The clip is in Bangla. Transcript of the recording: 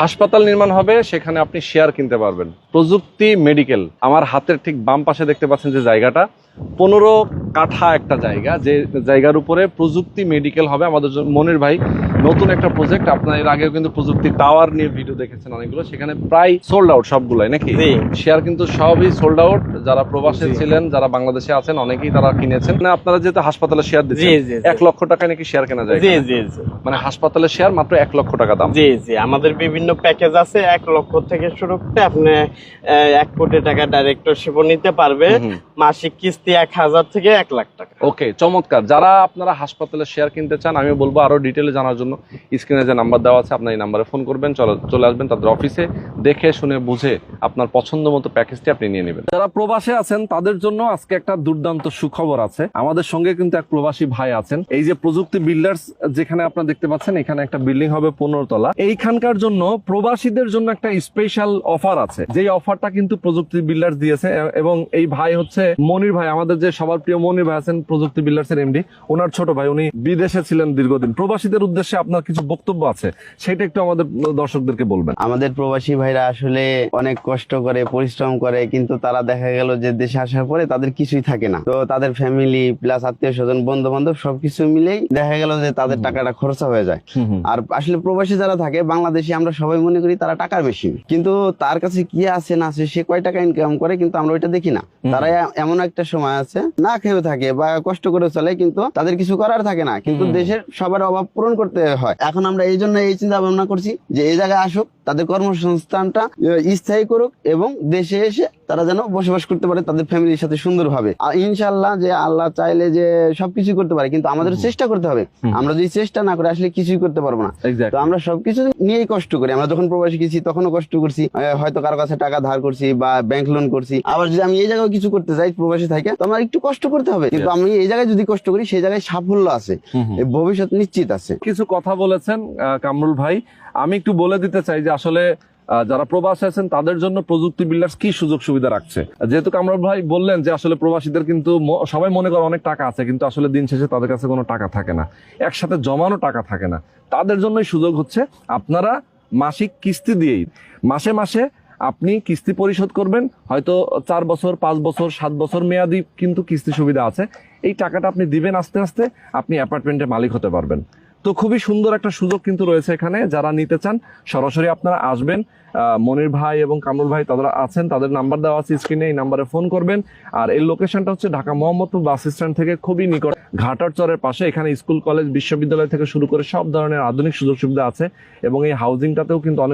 হাসপাতাল নির্মাণ হবে, সেখানে আপনি শেয়ার কিনতে পারবেন। প্রযুক্তি মেডিকেল আমার হাতের ঠিক বাম পাশে দেখতে পাচ্ছেন যে জায়গাটা, পনেরো কাঠা একটা জায়গা যে জায়গার উপরে প্রযুক্তি মেডিকেল হবে। আমাদের মনির ভাই নতুন একটা প্রজেক্ট আপনার এর আগেও কিন্তু প্রযুক্তি টাওয়ার নিয়ে ভিডিও দেখেছেন অনেকগুলো। সেখানে প্রায় সোল্ড আউট সবগুলাই নাকি? শেয়ার কিন্তু সবই সোল্ড আউট যারা প্রবাসে ছিলেন যারা বাংলাদেশে আছেন অনেকেই তারা কিনেছেন। না আপনারা যেহেতু হাসপাতালে শেয়ার দিচ্ছেন এক লক্ষ টাকায় নাকি শেয়ার কেনা যায় জি জি জি। মানে হাসপাতালের শেয়ার মাত্র এক লক্ষ টাকা দাম। জি জি। আমাদের বিভিন্ন প্যাকেজ আছে এক লক্ষ থেকে শুরু করে আপনি এক কোটি টাকা ডাইরেক্টরশিপও নিতে পারবে। মাসিক কিস্তি এক হাজার থেকে এক লাখ টাকা। ওকে, চমৎকার। যারা আপনারা হাসপাতালে শেয়ার কিনতে চান, আমি বলব আরও ডিটেলে জানার জন্য। স্ক্রিনে যে নাম্বার দেওয়া আছে আপনার এই নাম্বারে ফোন করবেন। চলে চলে আসবেন তাদের অফিসে দেখে শুনে বুঝে আপনার পছন্দ মতো প্যাকেজটি আপনি নিয়ে নেবেন। যারা প্রবাসে আছেন তাদের জন্য আজকে একটা দুর্দান্ত সুখবর আছে। আমাদের সঙ্গে কিন্তু এক প্রবাসী ভাই আছেন। এই যে প্রযুক্তি বিল্ডার্স যেখানে আপনারা দেখতে পাচ্ছেন এখানে একটা বিল্ডিং হবে পনেরো তলা এইখানকার জন্য প্রবাসীদের জন্য একটা স্পেশাল অফার আছে। যেই অফারটা কিন্তু প্রযুক্তি বিল্ডার্স দিয়েছে। এবং এই ভাই হচ্ছে মনির ভাই। আমাদের যে সবার প্রিয় মনির ভাই আছেন প্রযুক্তি বিল্ডার্স এর এমডি ওনার ছোট ভাই উনি বিদেশে ছিলেন দীর্ঘদিন। প্রবাসীদের উদ্দেশ্যে আপনার কিছু বক্তব্য আছে? সেটা একটু আমাদের দর্শকদেরকে বলবেন। আমাদের প্রবাসী ভাইরা আসলে অনেক কষ্ট করে পরিশ্রম করে কিন্তু তারা দেখা গেল যে দেশে আসার পরে তাদের কিছুই থাকে না। তো তাদের ফ্যামিলি প্লাস আত্মীয় স্বজন বন্ধু বান্ধব সবকিছু মিলেই দেখা গেল যে তাদের টাকাটা খরচা হয়ে যায়। আর আসলে প্রবাসী যারা থাকে বাংলাদেশে আমরা সবাই মনে করি তারা টাকার বেশি। কিন্তু তার কাছে কি আছে না আছে সে কয় টাকা ইনকাম করে কিন্তু আমরা ওইটা দেখি না। তারা এমন একটা সময় আছে না খেয়েও থাকে বা কষ্ট করে চলে কিন্তু তাদের কিছু করার থাকে না। কিন্তু দেশের সবার অভাব পূরণ করতে হয়। এখন আমরা এই জন্য এই চিন্তা ভাবনা করছি যে এই জায়গায় আসুক তাদের কর্মসংস্থানটা আহ, স্থায়ী করুক এবং দেশে এসে তারা যেন বসবাস করতে পারে তাদের ফ্যামিলির সাথে সুন্দরভাবে। আর ইনশাল্লাহ যে আল্লাহ চাইলে যে সবকিছু করতে পারে কিন্তু আমাদের চেষ্টা করতে হবে। আমরা যদি চেষ্টা না করে আসলে কিছুই করতে পারব না। তো আমরা সবকিছু নিয়েই কষ্ট করি। আমরা যখন প্রবাসী গেছি তখনও কষ্ট করছি। হয়তো কারও কাছে টাকা ধার করছি বা ব্যাংক লোন করছি। আবার যদি আমি এই জায়গায় কিছু করতে চাই প্রবাসী থাকে তো আমার একটু কষ্ট করতে হবে। কিন্তু আমি এই জায়গায় যদি কষ্ট করি সেই জায়গায় সাফল্য আছে। ভবিষ্যৎ নিশ্চিত আছে। কিছু কথা বলেছেন কামরুল ভাই। আমি একটু বলে দিতে চাই যে আসলে যারা প্রবাসী আছেন, তাদের জন্য প্রযুক্তি বিল্ডার্স কি সুযোগ সুবিধা রাখছে? যেহেতু কামরুল ভাই বললেন যে আসলে প্রবাসীদের কিন্তু সবাই মনে করে অনেক টাকা আছে, কিন্তু আসলে দিন শেষে তাদের কাছে কোনো টাকা থাকে না। একসাথে জমানো টাকা থাকে না। তাদের জন্যই সুযোগ হচ্ছে আপনারা মাসিক কিস্তি দিয়েই। মাসে মাসে আপনি কিস্তি পরিশোধ করবেন, হয়তো চার বছর, পাঁচ বছর, সাত বছর মেয়াদি কিন্তু কিস্তি সুবিধা আছে। এই টাকাটা আপনি দিবেন আস্তে আস্তে, আপনি অ্যাপার্টমেন্টের মালিক হতে পারবেন। তো খুবই সুন্দর একটা সুযোগ কিন্তু রয়েছে এখানে, যারা নিতে চান সরাসরি আপনারা আসবেন। মনির ভাই এবং কামরুল ভাই তারা আছেন, তাদের নাম্বার দেওয়া আছে স্ক্রিনে এই নাম্বারে ফোন করবেন। আর এই লোকেশনটা হচ্ছে ঢাকা মোহাম্মদপুর বাস স্ট্যান্ড থেকে খুবই নিকট। ঘাটার চরের পাশে এখানে স্কুল, কলেজ, বিশ্ববিদ্যালয় থেকে শুরু করে সব ধরনের আধুনিক সুযোগ সুবিধা আছে এবং এই হাউজিংটাতেও কিন্তু অনেক